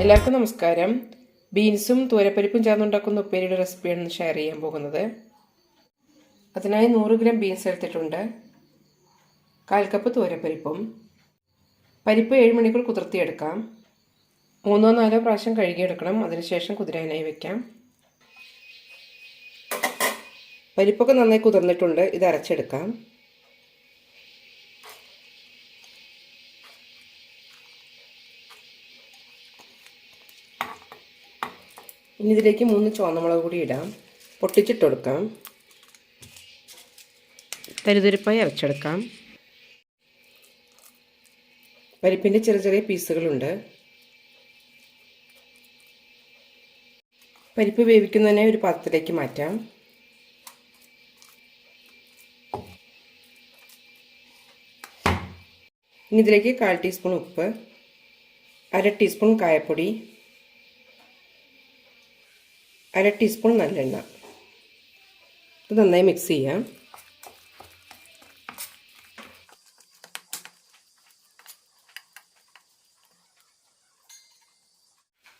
എല്ലാവർക്കും നമസ്കാരം. ബീൻസും തൂരപ്പരിപ്പും ചേർന്നുണ്ടാക്കുന്ന ഉപ്പേരിയുടെ റെസിപ്പിയാണ് ഷെയർ ചെയ്യാൻ പോകുന്നത്. അതിനായി നൂറ് ഗ്രാം ബീൻസ് എടുത്തിട്ടുണ്ട്. കാൽ കപ്പ് തൂരപ്പരിപ്പും. പരിപ്പ് ഏഴ് മണിക്കൂർ കുതിർത്തിയെടുക്കാം മൂന്നോ നാലോ പ്രാവശ്യം കഴുകിയെടുക്കണം. അതിനുശേഷം കുതിരാനായി വെക്കാം. പരിപ്പൊക്കെ നന്നായി കുതിർന്നിട്ടുണ്ട്. ഇത് അരച്ചെടുക്കാം. ഇനി ഇതിലേക്ക് മൂന്ന് ചുവന്നമുളക് കൂടി ഇടാം. പൊട്ടിച്ചിട്ട് കൊടുക്കാം തരിതരിപ്പായി അരച്ചെടുക്കാം. പരിപ്പിന്റെ ചെറിയ ചെറിയ പീസുകളുണ്ട്. പരിപ്പ് വേവിക്കുന്നതിനെ ഒരു പാത്രത്തിലേക്ക് മാറ്റാം. ഇനി ഇതിലേക്ക് കാൽ ടീസ്പൂൺ ഉപ്പ് അര ടീസ്പൂൺ കായപ്പൊടി അര ടീസ്പൂൺ നല്ലെണ്ണ. ഇത് നന്നായി മിക്സ് ചെയ്യാം.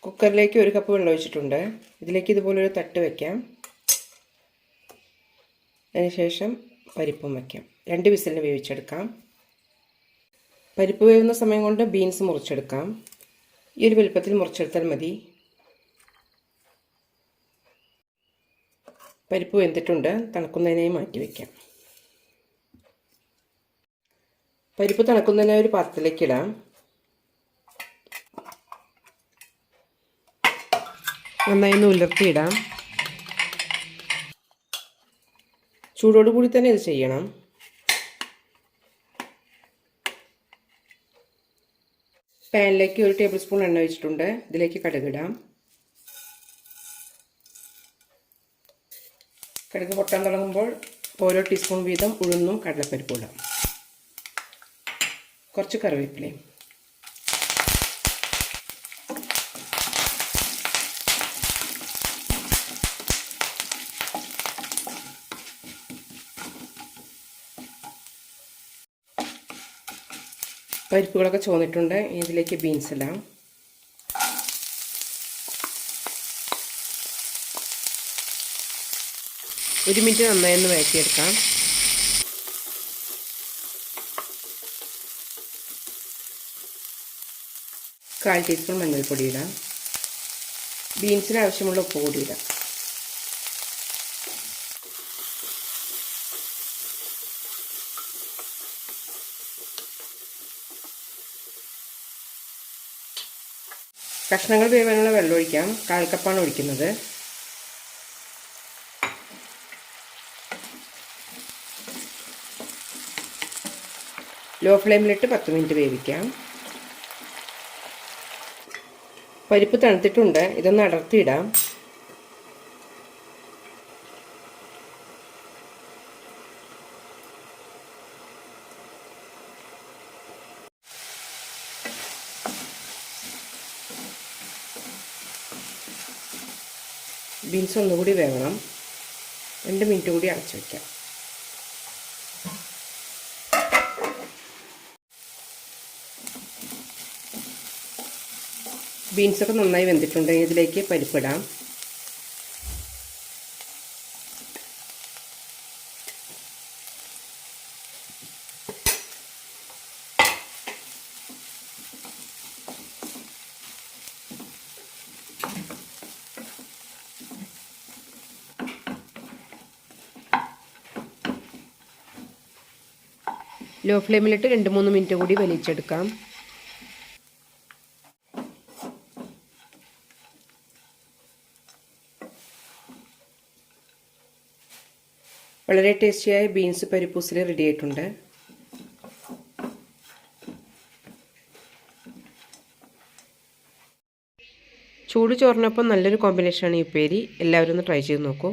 കുക്കറിലേക്ക് ഒരു കപ്പ് വെള്ളം ഒഴിച്ചിട്ടുണ്ട്. ഇതിലേക്ക് ഇതുപോലൊരു തട്ട് വയ്ക്കാം അതിനുശേഷം പരിപ്പും വയ്ക്കാം രണ്ട് വിസിലിന് വേവിച്ചെടുക്കാം. പരിപ്പ് വേവുന്ന സമയം കൊണ്ട് ബീൻസ് മുറിച്ചെടുക്കാം. ഈ ഒരു വലുപ്പത്തിൽ മുറിച്ചെടുത്താൽ മതി. പരിപ്പ് വെന്തിട്ടുണ്ട്. തണുക്കുന്നതിനായി മാറ്റി വയ്ക്കാം പരിപ്പ് തണുക്കുന്നതിനായി ഒരു പാത്രത്തിലേക്ക് ഇടാം. നന്നായി ഒന്ന് ഉലർത്തിയിടാം ചൂടോടുകൂടി തന്നെ ഇത് ചെയ്യണം. പാനിലേക്ക് ഒരു ടേബിൾ സ്പൂൺ എണ്ണ ഒഴിച്ചിട്ടുണ്ട്. ഇതിലേക്ക് കടുകിടാം കടുക് പൊട്ടാൻ തുടങ്ങുമ്പോൾ ഓരോ ടീസ്പൂൺ വീതം ഉഴുന്നും കടലപ്പരിപ്പും ഇടാം. കുറച്ച് കറിവേപ്പിലയും. പരിപ്പുകളൊക്കെ ചോന്നിട്ടുണ്ട് ഇതിലേക്ക് ബീൻസ് ഇടാം. ഒരു മിനിറ്റ് നന്നായി ഒന്ന് വഴറ്റിയെടുക്കാം. കാൽ ടീസ്പൂൺ മഞ്ഞൾപ്പൊടി ഇടാം. ബീൻസിന് ആവശ്യമുള്ള ഉപ്പ് കൂടി ഇടാം. കഷ്ണങ്ങൾ വേവാനുള്ള വെള്ളം ഒഴിക്കാം. കാൽ കപ്പാണ് ഒഴിക്കുന്നത്. ലോ ഫ്ലെയിമിലിട്ട് പത്ത് മിനിറ്റ് വേവിക്കാം. പരിപ്പ് തണുത്തിട്ടുണ്ട്. ഇതൊന്ന് അടർത്തിയിടാം. ബീൻസ് ഒന്നുകൂടി വേവണം. രണ്ട് മിനിറ്റ് കൂടി അടച്ചു വയ്ക്കാം ബീൻസൊക്കെ നന്നായി വെന്തിട്ടുണ്ട്. ഇതിലേക്ക് പരിപ്പിടാം. ലോ ഫ്ലെയിമിലിട്ട് രണ്ട് മൂന്ന് മിനിറ്റ് കൂടി വലിച്ചെടുക്കാം വളരെ ടേസ്റ്റിയായ ബീൻസ് പരിപ്പൂസിൽ റെഡി ആയിട്ടുണ്ട്. ചൂട് ചോറിനൊപ്പം നല്ലൊരു കോമ്പിനേഷനാണ് ഈ ഉപ്പേരി. എല്ലാവരും ഒന്ന് ട്രൈ ചെയ്ത് നോക്കൂ.